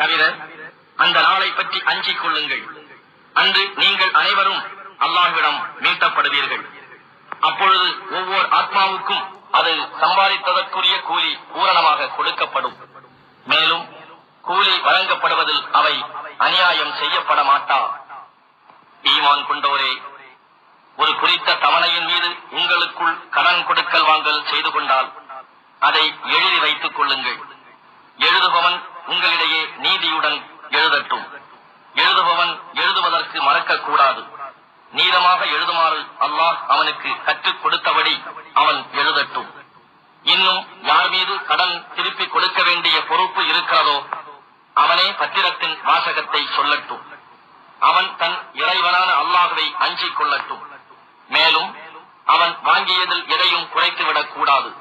தவிர அந்த நாளை பற்றி அஞ்சிக் கொள்ளுங்கள். அன்று நீங்கள் அனைவரும் அல்லாஹ்விடம் மீட்டப்படுவீர்கள். அப்பொழுது ஒவ்வொரு ஆத்மாவுக்கும் அது சம்பாதித்ததற்குரிய கூலி பூரணமாக கொடுக்கப்படும். மேலும் கூலி வழங்கப்படுவதில் அவை அநியாயம் செய்யப்பட மாட்டா. ஈமான் கொண்டோரே ஒரு குறித்த தவணையின் மீது உங்களுக்குள் கடன் கொடுக்கல் வாங்கல் செய்து கொண்டால் அதை எழுதி வைத்துக் கொள்ளுங்கள். எழுதுபவன் உங்களிடையே நீதியுடன் எழுதட்டும். எழுதுபவன் எழுதுவதற்கு மறக்கக்கூடாது. நீளமாக எழுதுமாறு அல்லாஹ் அவனுக்கு கற்றுக் கொடுத்தபடி அவன் எழுதட்டும். இன்னும் யார் மீது கடன் திருப்பி கொடுக்க வேண்டிய பொறுப்பு இருக்கிறதோ அவனே பத்திரத்தின் வாசகத்தை சொல்லட்டும். அவன் தன் இறைவனான அல்லாஹுவை அஞ்சிக் கொள்ளட்டும். மேலும் அவன் வாங்கியதில் எதையும் குறைத்துவிடக் கூடாது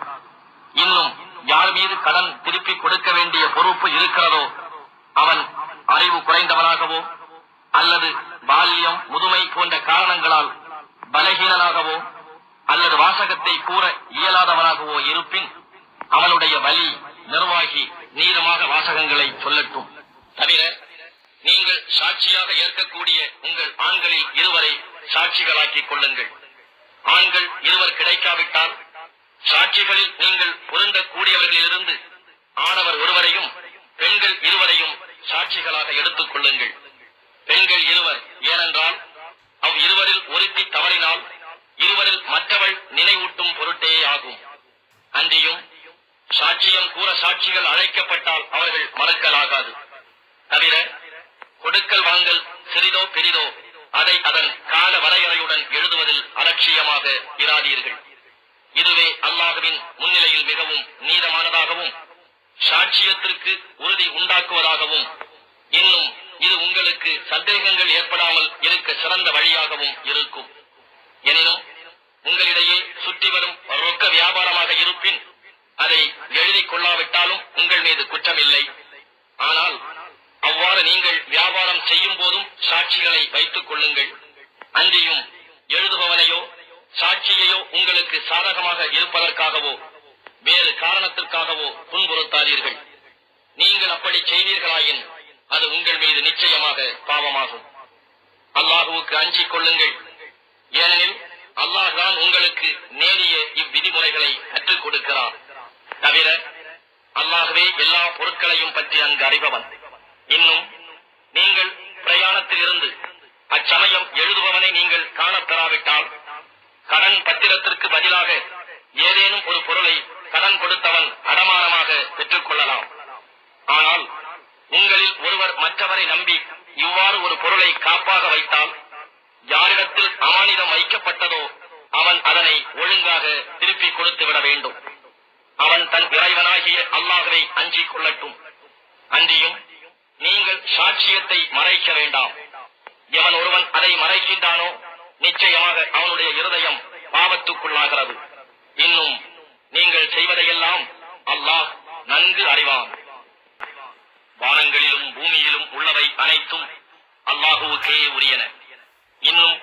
இன்னும் யார் மீது கடன் திருப்பி கொடுக்க வேண்டிய பொறுப்பு இருக்கிறதோ அவன் அறிவு குறைந்தவனாகவோ அல்லது பால்யம் முதுமை போன்ற காரணங்களால் பலகீனனாகவோ அல்லது வாசகத்தை கூற இயலாதவனாகவோ இருப்பின் அவனுடைய வலி நிர்வாகி நீளமாக வாசகங்களை சொல்லட்டும். தவிர நீங்கள் சாட்சியாக ஏற்கக்கூடிய உங்கள் ஆண்களில் இருவரை சாட்சிகளாக்கிக் கொள்ளுங்கள். ஆண்கள் இருவர் கிடைக்காவிட்டால் சாட்சிகளில் நீங்கள் பொருந்தக்கூடியவர்களிலிருந்து ஆடவர் ஒருவரையும் பெண்கள் இருவரையும் சாட்சிகளாக எடுத்துக் கொள்ளுங்கள். பெண்கள் இருவர். ஏனென்றால் அவ் இருவரில் ஒருத்தி தவறினால் இருவரில் மற்றவள் நினைவூட்டும் பொருட்டே ஆகும். அன்றியும் சாட்சியம் கூற சாட்சிகள் அழைக்கப்பட்டால் அவர்கள் மறுக்கலாகாது. தவிர கொடுக்கல் வாங்கல் சிறிதோ பெரிதோ அதை அதன் கால வரையறையுடன் எழுதுவதில் அலட்சியமாக இராதீர்கள். இதுவே அல்லாஹுவின் முன்னிலையில் மிகவும் நீதமானதாகவும் சாட்சியத்திற்கு உறுதி உண்டாக்குவதாகவும் இன்னும் இது உங்களுக்கு சந்தேகங்கள் ஏற்படாமல் இருக்க சிறந்த வழியாகவும் இருக்கும். எனினும் உங்களிடையே சுற்றி வரும் ரொக்க வியாபாரமாக இருப்பின் அதை எழுதிக் கொள்ளாவிட்டாலும் உங்கள் மீது குற்றமில்லை. ஆனால் அவ்வாறு நீங்கள் வியாபாரம் செய்யும் போதும் சாட்சிகளை வைத்துக் கொள்ளுங்கள். அன்றியும் எழுதுபவனையோ சாட்சியையோ உங்களுக்கு சாதகமாக இருப்பதற்காகவோ வேறு காரணத்திற்காகவோ துன்புறுத்தாதீர்கள். நீங்கள் அப்படி செய்வீர்களாயின் அது உங்கள் மீது நிச்சயமாக பாவமாகும். அல்லாஹுவுக்கு அஞ்சிக் கொள்ளுங்கள். ஏனெனில் அல்லாஹ் தான் உங்களுக்கு நேரிய இவ்விதிமுறைகளை கற்றுக் கொடுக்கிறார் தவிர அல்லாகவே எல்லா பொருட்களையும் பற்றி அங்கு அறிபவன். இன்னும் நீங்கள் பிரயாணத்தில் இருந்து அச்சமயம் எழுதுபவனை நீங்கள் காணப்பெறாவிட்டால் கடன் பத்திரத்திற்கு பதிலாக ஏதேனும் ஒரு பொருளை கடன் கொடுத்தவன் அடமானமாக பெற்றுக் கொள்ளலாம். ஆனால் உங்களில் ஒருவர் மற்றவரை நம்பி இவ்வாறு ஒரு பொருளை காப்பாக வைத்தால் யாரிடத்தில் அமானிதம் வைக்கப்பட்டதோ அவன் அதனை ஒழுங்காக திருப்பி கொடுத்து விட வேண்டும். அவன் தன் இறைவனாகிய அல்லாஹரை அஞ்சிக் கொள்ளட்டும். அன்றியும் நீங்கள் சாட்சியத்தை மறைக்க வேண்டாம். எவன் ஒருவன் அதை மறைக்கின்றானோ நிச்சயமாக அவனுடைய இருதயம் பாவத்துக்குள்ளாகிறது. இன்னும் நீங்கள் செய்வதையெல்லாம் அல்லாஹ் நன்கு அறிவான். வானங்களிலும் பூமியிலும் உள்ளவை அனைத்தும் அல்லாஹுவுக்கே உரியன. இன்னும்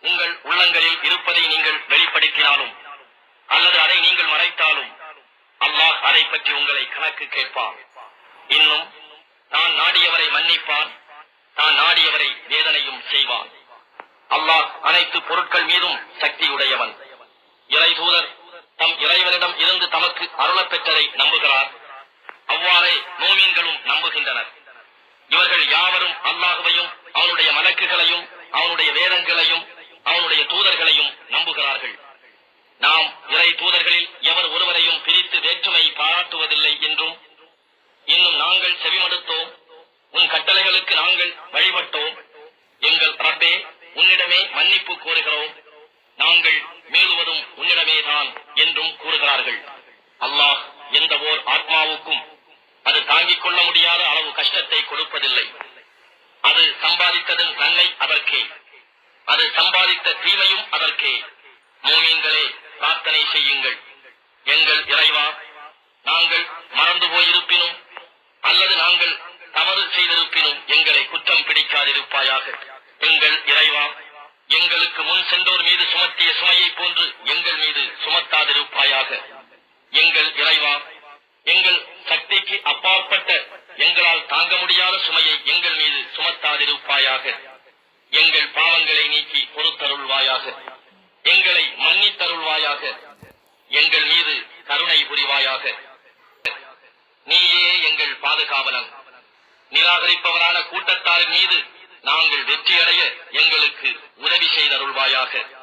உங்கள் உள்ளங்களில் இருப்பதை நீங்கள் வெளிப்படுத்தினாலும் அல்லது அதை நீங்கள் மறைத்தாலும் அல்லாஹ் அதை பற்றி உங்களை கணக்கு கேட்பான். இன்னும் தான் நாடியவரை மன்னிப்பான் தான் நாடியவரை வேதனையும் செய்வான். அல்லாஹ் அனைத்து பொருட்கள் மீதும் சக்தியுடையவன். இறை தூதர் தம் இறைவனிடம் இருந்து தமக்கு அருளப் பெற்றதை நம்புகிறார். அவ்வாறே மோமீன்களும் நம்புகின்றனர். இவர்கள் யாவரும் அல்லாஹுவையும் அவனுடைய மலக்குகளையும் அவனுடைய வேதங்களையும் அவனுடைய தூதர்களையும் நம்புகிறார்கள். நாம் இறை தூதர்களில் எவர் ஒருவரையும் பிரித்து வேற்றுமை பாராட்டுவதில்லை என்றும் இன்னும் நாங்கள் செவிமடுத்தோம் உன் கட்டளைகளுக்கு நாங்கள் வழிபட்டோம். எங்கள் ரப்பே உன்னிடமே மன்னிப்பு கோருகிறோம். நாங்கள் மீளுவதும் உன்னிடமேதான் என்றும் கூறுகிறார்கள். அல்லாஹ் எந்த ஓர் ஆத்மாவுக்கும் அது தாங்கிக் கொள்ள முடியாத அளவு கஷ்டத்தை கொடுப்பதில்லை. அது சம்பாதித்ததன் நன்மை அதற்கே. அது சம்பாதித்த தீமையும் அதற்கே. மூமீன்களே பிரார்த்தனை செய்யுங்கள். எங்கள் இறைவா நாங்கள் மறந்து போயிருப்பினும் அல்லது நாங்கள் தவறு செய்திருப்பினும் எங்களை குற்றம் பிடிக்காதிருப்பாயாக. எங்கள் இறைவா எங்களுக்கு முன் சென்றோர் மீது சுமத்திய சுமையை போன்று எங்கள் மீது சுமத்தாதிருப்பாயாக எங்கள் இறைவா எங்கள் சக்திக்கு அப்பாற்பட்ட எங்களால் தாங்க முடியாத சுமையை எங்கள் மீது சுமத்தாதிருப்பாயாக எங்கள் பாவங்களை நீக்கி பொறுத்தருள்வாயாக. எங்களை மன்னித்தருள்வாயாக. எங்கள் மீது கருணை புரிவாயாக. நீயே எங்கள் பாதுகாவலன். நிராகரிப்பவரான கூட்டத்தாரின் மீது நாங்கள் வெற்றியடைய எங்களுக்கு உதவி செய்தருள்வாயாக.